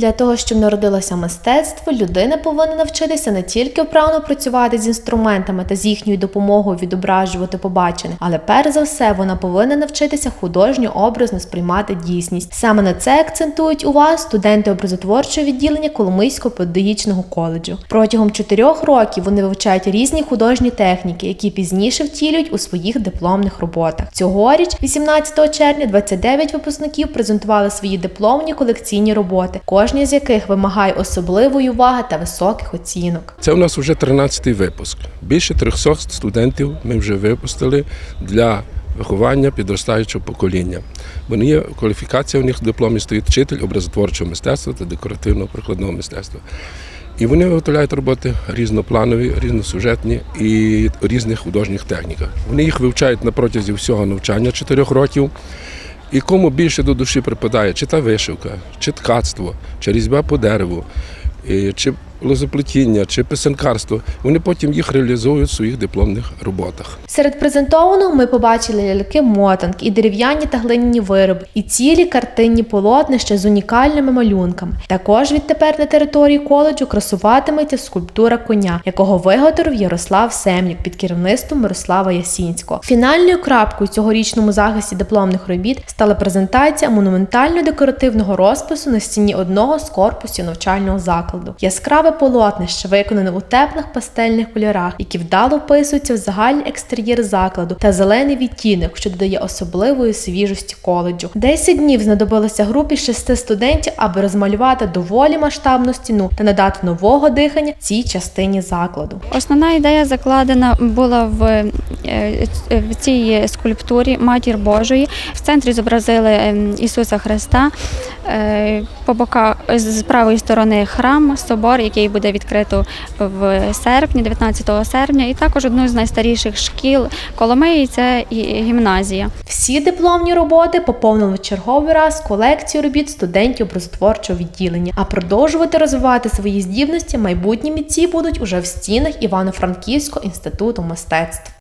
Для того, щоб народилося мистецтво, людина повинна навчитися не тільки вправно працювати з інструментами та з їхньою допомогою відображувати побачене, але перш за все вона повинна навчитися художньо образно сприймати дійсність. Саме на це акцентують увагу студенти образотворчого відділення Коломийського педагогічного коледжу. Протягом чотирьох років вони вивчають різні художні техніки, які пізніше втілюють у своїх дипломних роботах. Цьогоріч, 18 червня, 29 випускників презентували свої дипломні колекційні роботи, кожні з яких вимагає особливої уваги та високих оцінок. Це у нас вже 13-й випуск. Більше 300 студентів ми вже випустили для виховання підростаючого покоління. Вони є кваліфікація у них в дипломі стоїть вчитель образотворчого мистецтва та декоративного прикладного мистецтва. І вони виготовляють роботи різнопланові, різносюжетні і різних художніх техніках. Вони їх вивчають на протязі всього навчання 4 років. І кому більше до душі припадає, чи та вишивка, чи ткацтво, чи різьба по дереву, чи лозоплетіння, чи писанкарство, вони потім їх реалізують в своїх дипломних роботах. Серед презентованого ми побачили ляльки мотанг і дерев'яні та глиняні вироби, і цілі картинні полотнища з унікальними малюнками. Також відтепер на території коледжу красуватиметься скульптура коня, якого виготовив Ярослав Семнік під керівництвом Мирослава Ясінського. Фінальною крапкою цьогорічному захисті дипломних робіт стала презентація монументально-декоративного розпису на стіні одного з корпусів навчального закладу. Яскраве полотнище виконане у теплих пастельних кольорах, які вдало вписуються в загальний екстер'єр закладу та зелений відтінок, що додає особливої свіжості коледжу. 10 днів знадобилося групі шести студентів, аби розмалювати доволі масштабну стіну та надати нового дихання цій частині закладу. Основна ідея закладена була в, в цій скульптурі Матір Божої. В центрі зобразили ем, Ісуса Христа. Е, По боках з правої сторони храм, собор, який буде відкрито в серпні, 19 серпня, і також одну з найстаріших шкіл Коломиї це гімназія. Всі дипломні роботи поповнили черговий раз колекцію робіт студентів образотворчого відділення, а продовжувати розвивати свої здібності майбутні митці будуть уже в стінах Івано-Франківського інституту мистецтв.